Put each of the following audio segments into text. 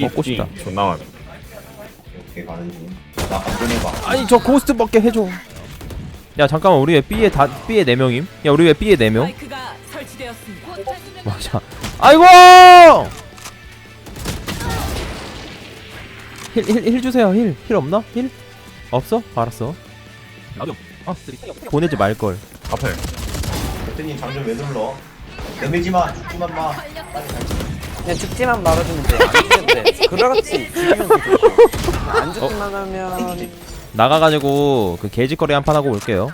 먹고 싶다. 존나 많아. 이렇게 가는 중. 나 감정해봐. 아니 저 고스트 먹게 해줘. 야 잠깐만 우리 왜 B에 다 B에 네 명임? 야 우리 왜 B에 네 명? 마이크가 설치되었습니다. 맞아. 아이고! 힐 힐 힐 주세요 힐 힐 없나? 힐 없어? 알았어. 나도. 아 보내지 말 걸. 앞에. 대표님 장전 왜 눌러? 내밀지 마. 죽지만 마. 빨리 갈. 그냥 죽지만 말아주면 돼. 안 죽으면 돼. 그렇지. 죽이면 되지. 안 죽기만 하면 나가가지고 그 개짓거리 한 판 하고 올게요.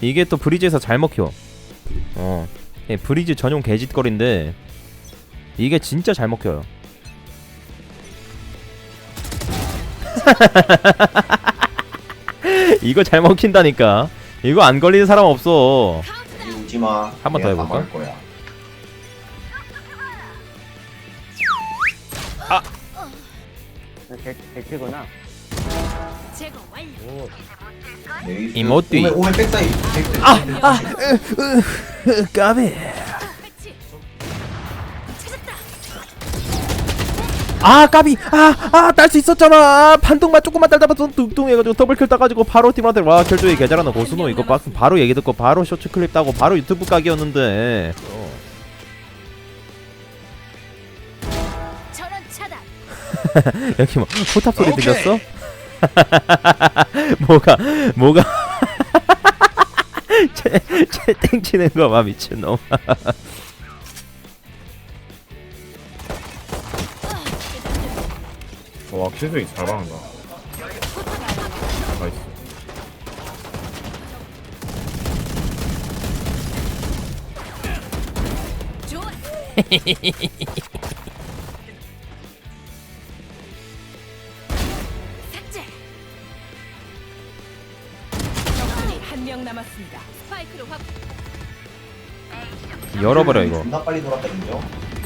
이게 또 브리즈에서 잘 먹혀. 어, 예, 브리즈 전용 개짓거리인데 이게 진짜 잘 먹혀요. 이거 잘 먹힌다니까. 이거 안 걸리는 사람 없어. 이리 오지 마. 한번더 내가 해볼까? 거야. 개키구나. 제거 완료. 네, 이모띠. 오면 오면 백사이. 백- 아, 백- 아, 까비. 패치. 찾았다. 아 까비 아 아 딸 수 있었잖아 반동만 조금만 딸다 봤던 뚱뚱해가지고 더블킬 따가지고 바로 팀한테 와 결조이 개잘하는 고수노 이거 막 바로 얘기 듣고 바로 쇼츠 클립 따고 바로 유튜브 각이었는데 전원 차단. 여기 뭐 포탑 소리 들렸어? 뭐가 뭐가 채채 땡치는 거봐 미친놈 와, 킬조이 잘 박는다. 나이스. 좋아. 한 명 남았습니다. 스파이크를 확. 열어버려 이거 존나 빨리 돌았거든요.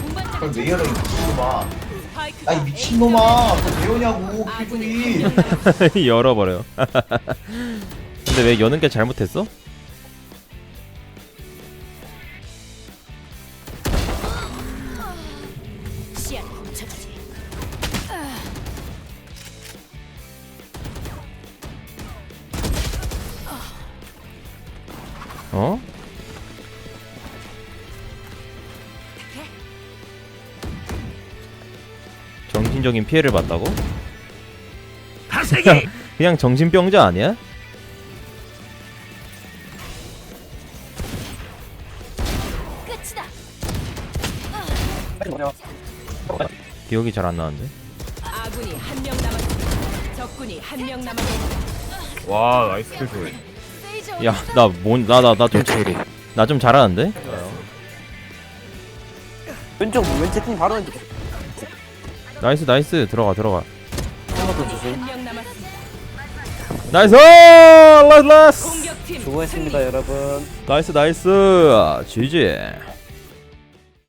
운반자가 그걸 왜 열어 이 미친놈아. 스파이크가 아이 미친놈아. 왜 킬조이. 한명 남았습니다. 열어버려 근데 왜 여는 게 잘못했어? 어? 정신적인 피해를 봤다고? 그냥, 그냥 정신병자 아니야? 기억이 잘 안 나는데. 아군이 한 명 남았습니다. 적군이 한 명 남았습니다. 와, 나이스 킬조이. 세이저 야, 나 뭔, 나, 나, 나 좀, 나좀 잘하는데? 왼쪽 왼쪽 팀 바로 왼쪽. 나이스, 나이스. 들어가, 들어가. 한번더 주세요. 한명 남았습니다. 나이스! 라스, 라스! 공격팀 수고했습니다 여러분. 나이스, 나이스. GG.